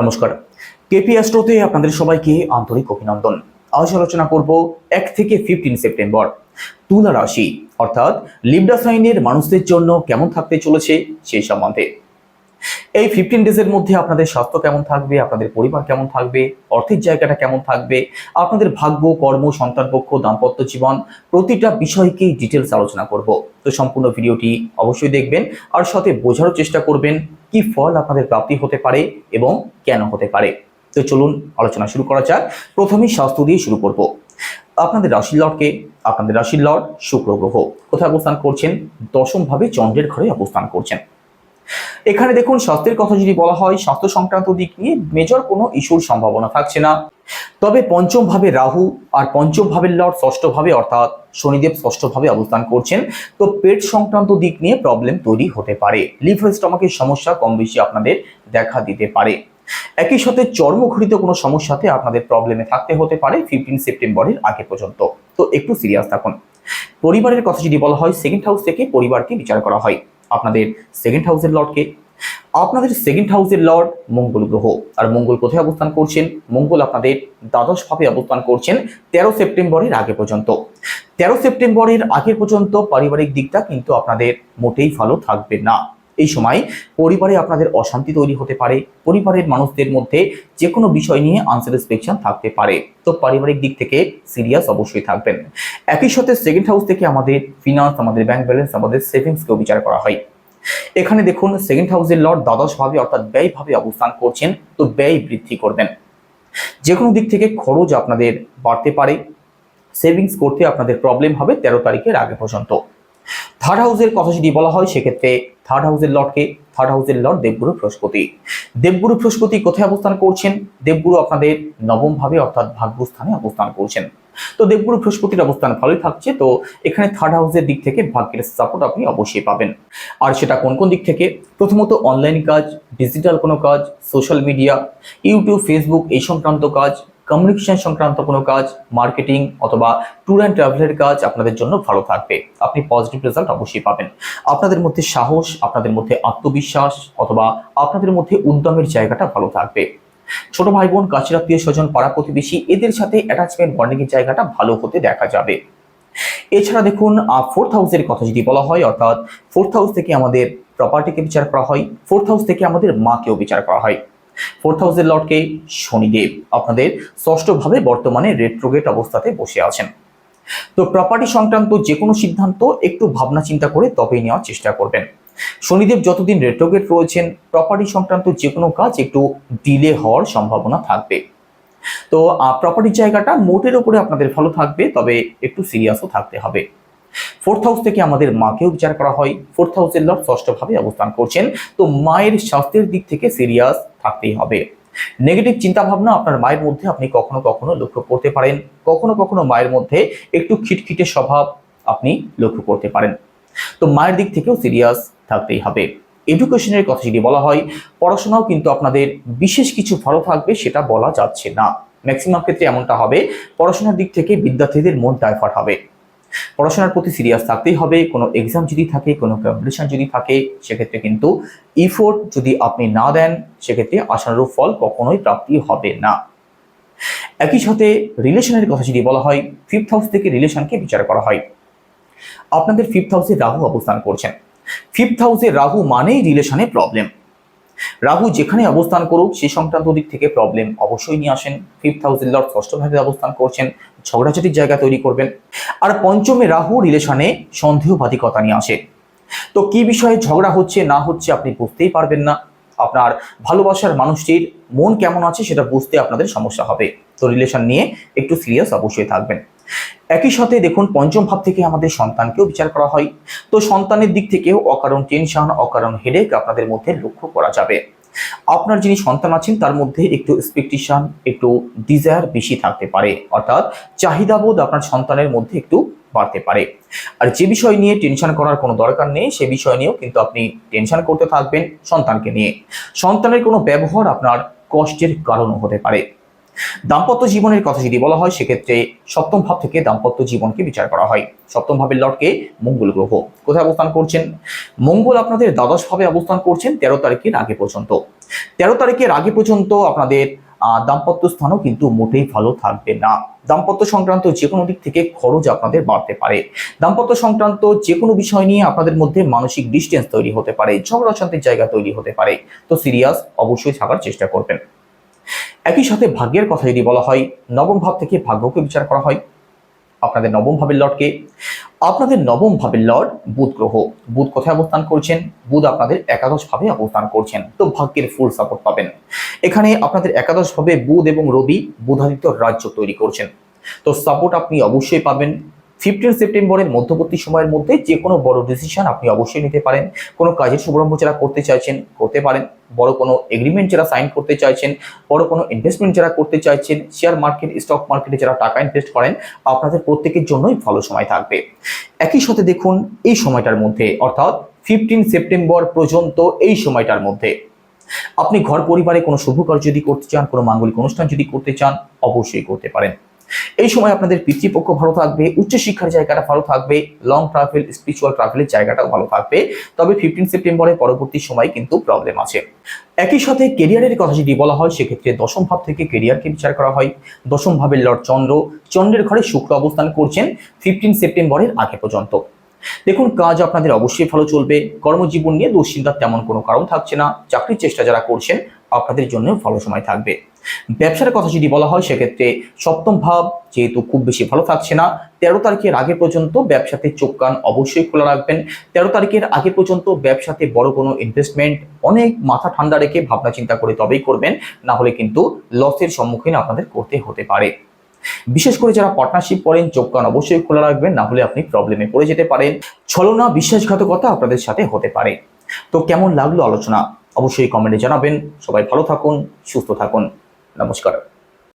নমস্কার। কেপি অ্যাস্ট্রোতে আপনাদের সবাইকে আন্তরিক অভিনন্দন। আজ আলোচনা করব এক থেকে ফিফটিন সেপ্টেম্বর। তুলা রাশি, অর্থাৎ লিবডা সাইনের মানুষদের জন্য কেমন থাকতে চলেছে সেই সম্বন্ধে। এই ফিফটিন ডেজের মধ্যে আপনাদের স্বাস্থ্য কেমন থাকবে, আপনাদের পরিবার কেমন থাকবে, অর্থের জায়গাটা কেমন থাকবে, আপনাদের ভাগ্য, কর্ম সন্তানপক্ষ দাম্পত্য জীবন, প্রতিটা বিষয়কেই ডিটেলস আলোচনা করব। তো সম্পূর্ণ ভিডিওটি অবশ্যই দেখবেন, আর সাথে বোঝারও চেষ্টা করবেন কি ফল আপনাদের প্রাপ্তি হতে পারে এবং কেন হতে পারে। তো চলুন আলোচনা শুরু করা যাক, প্রথমেই স্বাস্থ্য দিয়ে শুরু করব। আপনাদের রাশির লর্ডকে, আপনাদের রাশির লর্ড শুক্র গ্রহ কোথায় অবস্থান করছেন? দশম ভাবে চন্দ্রের ঘরে অবস্থান করছেন। এখানে দেখুন, স্বাস্থ্যের কথা যদি বলা হয়, স্বাস্থ্য সংক্রান্ত দিক নিয়ে মেজর কোনো ইস্যুর সম্ভাবনা থাকছে না। তবে পঞ্চম ভাবে রাহু আর পঞ্চম ভাবের লর্ড ষষ্ঠ ভাবে অর্থাৎ শনিদেব ষষ্ঠ ভাবে অবস্থান করছেন। তো পেট সংক্রান্ত দিক নিয়ে প্রবলেম তৈরি হতে পারে। লিভার স্টমাকের সমস্যা কম বেশি আপনাদের দেখা দিতে পারে। একই সাথে চর্মঘটিত কোনো সমস্যাতে আপনাদের প্রবলেমে থাকতে হতে পারে ফিফটিন সেপ্টেম্বরের আগে পর্যন্ত। তো একটু সিরিয়াস থাকুন। পরিবারের কথা যদি বলা হয় সেকেন্ড হাউস থেকে পরিবারকে বিচার করা হয়। আপনাদের সেকেন্ড হাউসের লর্ডকে আপনাদের সেকেন্ড হাউসের লর্ড মঙ্গল গ্রহ। আর মঙ্গল কোথায় অবস্থান করছেন? মঙ্গল আপনাদের দ্বাদশ ভাবে অবস্থান করছেন তেরো সেপ্টেম্বরের আগে পর্যন্ত। তেরো সেপ্টেম্বরের আগে পর্যন্ত পারিবারিক দিকটা কিন্তু আপনাদের মোটেই ভালো থাকবে না। এই সময় পরিবারে আপনাদের অশান্তি তৈরি হতে পারে, পরিবারের মানুষদের মধ্যে যে কোনো বিষয় নিয়ে আনস্যাটিসফ্যাকশন থাকতে পারে। তো পারিবারিক দিক থেকে সিরিয়াস অবশ্যই থাকবেন। একই সাথে সেকেন্ড হাউস থেকে আমাদের ফিনান্স আমাদের ব্যাংক ব্যালেন্স আমাদের সেভিংসকেও বিচার করা হয়। এখানে দেখুন সেকেন্ড হাউসের লর্ড দ্বাদশ ভাবে অর্থাৎ ব্যয় ভাবে অবস্থান করছেন, তো ব্যয় বৃদ্ধি করবেন। যে কোনো দিক থেকে খরচ আপনাদের বাড়তে পারে সেভিংস করতে আপনাদের প্রবলেম হবে তেরো তারিখের আগে পর্যন্ত। থার্ড হাউসের কথা যদি বলা হয়, সেক্ষেত্রে থার্ড হাউসের লর্ডকে থার্ড হাউসের লর্ড দেবগুরু বৃহস্পতি দেবগুরু বৃহস্পতি কোথায় অবস্থান করছেন? দেবগুরু আপনাদের নবম ভাবে অর্থাৎ ভাগ্যস্থানে অবস্থান করছেন। তো দেবগুরু বৃহস্পতির অবস্থান ভালোই থাকছে, তো এখানে থার্ড হাউসের দিক থেকে ভাগ্যের সাপোর্ট আপনি অবশ্যই পাবেন। আর সেটা কোন কোন দিক থেকে? প্রথমত অনলাইন কাজ ডিজিটাল কোনো কাজ সোশ্যাল মিডিয়া ইউটিউব ফেসবুক এই সংক্রান্ত কাজ কমিউনিকেশন সংক্রান্ত কোনো কাজ মার্কেটিং অথবা ট্যুর অ্যান্ড ট্রাভেলের কাজ আপনাদের জন্য ভালো থাকবে। আপনি পজিটিভ রেজাল্ট অবশ্যই পাবেন। আপনাদের মধ্যে সাহস, আপনাদের মধ্যে আত্মবিশ্বাস অথবা আপনাদের মধ্যে উদ্যমের জায়গাটা ভালো থাকবে। ছোট ভাই বোন কাছের আত্মীয় স্বজন পাড়া প্রতিবেশী, এদের সাথে অ্যাটাচমেন্ট বন্ডিং এর জায়গাটা ভালো হতে দেখা যাবে। এছাড়া দেখুন ফোর্থ হাউসের কথা যদি বলা হয়, অর্থাৎ ফোর্থ হাউস থেকে আমাদের প্রপার্টিকে বিচার করা হয় ফোর্থ হাউস থেকে আমাদের মাকেও বিচার করা হয়। ফোর্থ হাউসের লর্ডকে শনিদেব আপনাদের ষষ্ঠভাবে বর্তমানে রেট্রোগেট অবস্থাতে বসে আছেন। তো প্রপার্টি সংক্রান্ত যে কোনো সিদ্ধান্ত একটু ভাবনা চিন্তা করে তবেই নেওয়ার চেষ্টা করবেন। শনিদেব যতদিন রেট্রোগেট রয়েছেন প্রপার্টি সংক্রান্ত যে কোনো কাজ একটু ডিলে হওয়ার সম্ভাবনা থাকবে। তো প্রপার্টির জায়গাটা মোটের উপরে আপনাদের ভালো থাকবে, তবে একটু সিরিয়াসও থাকতে হবে। ফোর্থ হাউস থেকে আমাদের মাকেও বিচার করা হয়। ফোর্থ হাউসের লর্ড ষষ্ঠভাবে অবস্থান করছেন। তো মায়ের স্বাস্থ্যের দিক থেকে সিরিয়াস থাকতেই হবে। নেগেটিভ চিন্তা ভাবনা আপনার মায়ের মধ্যে আপনি কখনো কখনো লক্ষ্য করতে পারেন। কখনো কখনো মায়ের মধ্যে একটু খিটখিটে স্বভাব আপনি লক্ষ্য করতে পারেন। তো মায়ের দিক থেকেও সিরিয়াস থাকতেই হবে। এডুকেশনের কথা যদি বলা হয়, পড়াশোনাও কিন্তু আপনাদের বিশেষ কিছু ভালো থাকবে সেটা বলা যাচ্ছে না। ম্যাক্সিমাম ক্ষেত্রে এমনটা হবে, পড়াশোনার দিক থেকে বিদ্যার্থীদের মন ডাইভার্ট হবে। পড়াশোনার প্রতি সিরিয়াস থাকতেই হবে, কোনো এক্সাম যদি থাকে, কোনো কম্পিটিশন যদি থাকে, সেক্ষেত্রে কিন্তু ইফোর্ট যদি আপনি না দেন, সেক্ষেত্রে আশানুরূপ ফল কখনোই প্রাপ্তি হবে না। একই সাথে রিলেশনের কথা যদি বলা হয় ফিফথ হাউস থেকে রিলেশনকে বিচার করা হয়। আপনাদের ফিফথ হাউসে রাহু অবস্থান করছেন। ফিফথ হাউসে রাহু মানেই রিলেশনে প্রবলেম রাহু যেখানে অবস্থান করুক, সে সংক্রান্ত দিক থেকে প্রবলেম অবশ্যই নিয়ে আসেন। ফিফথ হাউসের লর্ড ষষ্ঠভাবে অবস্থান করছেন, ঝগড়াঝাটির জায়গা তৈরি করবেন। আর পঞ্চমে রাহু রিলেশনে সন্দেহবাদিকতা নিয়ে আসে। তো কি বিষয়ে ঝগড়া হচ্ছে, না হচ্ছে আপনি বুঝতেই পারবেন না। আপনার ভালোবাসার মানুষটির মন কেমন আছে, সেটা বুঝতে আপনাদের সমস্যা হবে। তো রিলেশন নিয়ে একটু সিরিয়াস অবশ্যই থাকবেন। একই সাথে দেখুন পঞ্চম ভাব থেকে আমাদের সন্তানকেও বিচার করা হয়। তো সন্তানের দিক থেকেও অকারণ টেনশন অকারণ হেডেক আপনাদের মধ্যে লক্ষ্য করা যাবে। আপনার যিনি সন্তান আছেন, তার মধ্যে একটু এক্সপেকটেশন একটু ডিজায়ার বেশি থাকতে পারে। অর্থাৎ চাহিদাবোধ আপনার সন্তানের মধ্যে একটু বাড়তে পারে। আর যে বিষয় নিয়ে টেনশন করার কোনো দরকার নেই, সে বিষয় নিয়েও কিন্তু আপনি টেনশন করতে থাকবেন সন্তানকে নিয়ে। সন্তানের কোনো ব্যবহার আপনার কষ্টের কারণও হতে পারে। দাম্পত্য জীবনের কথা যদি বলা হয়, সেক্ষেত্রে সপ্তম ভাব থেকে দাম্পত্য জীবনকে বিচার করা হয়। সপ্তম ভাবের লর্ডকে মঙ্গল গ্রহ। কোথায় অবস্থান করছেন? মঙ্গল আপনাদের দ্বাদশ ভাবে অবস্থান করছেন তেরো তারিখের আগে পর্যন্ত। তেরো তারিখের আগে পর্যন্ত আপনাদের দাম্পত্য স্থানও কিন্তু মোটেই ভালো থাকবে না। দাম্পত্য সংক্রান্ত যে কোনো দিক থেকে খরচ আপনাদের বাড়তে পারে। দাম্পত্য সংক্রান্ত যে কোনো বিষয় নিয়ে আপনাদের মধ্যে মানসিক ডিস্টেন্স তৈরি হতে পারে ঝগড়া শান্তির জায়গা তৈরি হতে পারে। তো সিরিয়াস অবশ্যই থাকার চেষ্টা করবেন। একই সাথে ভাগ্যের কথা যদি বলা হয়, নবম ভাব থেকে ভাগ্যকে বিচার করা হয়। আপনাদের নবম ভাবের লর্ডকে আপনাদের নবম ভাবের লর্ড বুধ গ্রহ। বুধ কোথায় অবস্থান করছেন? বুধ আপনাদের একাদশ ভাবে অবস্থান করছেন। তো ভাগ্যের ফুল সাপোর্ট পাবেন। এখানে আপনাদের একাদশ ভাবে বুধ এবং রবি বুধাদিত্য রাজ্য তৈরি করছেন। তো সাপোর্ট আপনি অবশ্যই পাবেন। ফিফটিন সেপ্টেম্বরের মধ্যবর্তী সময়ের মধ্যে যে কোনো বড় ডিসিশন আপনি অবশ্যই নিতে পারেন। কোনো কাজের শুভারম্ভ যারা করতে চাইছেন, করতে পারেন। বড় কোনো এগ্রিমেন্ট যারা সাইন করতে চাইছেন, বড় কোনো ইনভেস্টমেন্ট যারা করতে চাইছেন শেয়ার মার্কেট স্টক মার্কেটে যারা টাকা ইনভেস্ট করেন, আপনাদের প্রত্যেকের জন্যই ভালো সময় থাকবে। একই সাথে দেখুন, এই সময়টার মধ্যে, অর্থাৎ ফিফটিন সেপ্টেম্বর পর্যন্ত এই সময়টার মধ্যে। আপনি ঘর পরিবারে কোনো শুভ কাজ যদি করতে চান, কোনো মাঙ্গলিক অনুষ্ঠান যদি করতে চান, অবশ্যই করতে পারেন। এই সময় আপনাদের পিতৃপক্ষ ভালো থাকবে, উচ্চশিক্ষার জায়গাটা ভালো থাকবে লং ট্রাভেল স্পিরিচুয়াল ট্রাভেলের জায়গাটাও ভালো থাকবে। তবে ফিফটিন সেপ্টেম্বরের পরবর্তী সময় কিন্তু প্রবলেম আছে। একই সাথে কেরিয়ারের কথা যদি বলা হয়, সেক্ষেত্রে দশম ভাব থেকে কেরিয়ারকে বিচার করা হয়। দশম ভাবের লর্ড চন্দ্র, চন্দ্রের ঘরে শুক্র অবস্থান করছেন ফিফটিন সেপ্টেম্বরের আগে পর্যন্ত। দেখুন, কাজ আপনাদের অবশ্যই ভালো চলবে। কর্মজীবন নিয়ে দুশ্চিন্তার তেমন কোনো কারণ থাকছে না। চাকরির চেষ্টা যারা করছেন, আপনাদের জন্য ভালো সময় থাকবে। ব্যবসার কথা যদি বলা হয়, সেক্ষেত্রে সপ্তম ভাব যেহেতু খুব বেশি ভালো থাকছে না, তেরো তারিখের আগে পর্যন্ত ব্যবসাতে চোখ কান অবশ্যই খোলা রাখবেন। তেরো তারিখের আগে পর্যন্ত ব্যবসাতে বড় কোনো ইনভেস্টমেন্ট অনেক মাথা ঠান্ডা রেখে ভাবনা চিন্তা করে তবেই করবেন, না হলে কিন্তু লসের সম্মুখীন আপনাদের করতে হতে পারে। বিশেষ করে যারা পার্টনারশিপ করেন, চোখ কান অবশ্যই খোলা রাখবেন, না হলে আপনি প্রবলেমে পড়ে যেতে পারেন। ছলনা, বিশ্বাসঘাতকতা আপনাদের সাথে হতে পারে। তো কেমন লাগল আলোচনা? অবশ্যই কমেন্টে জানাবেন। সবাই ভালো থাকুন, সুস্থ থাকুন। নমস্কার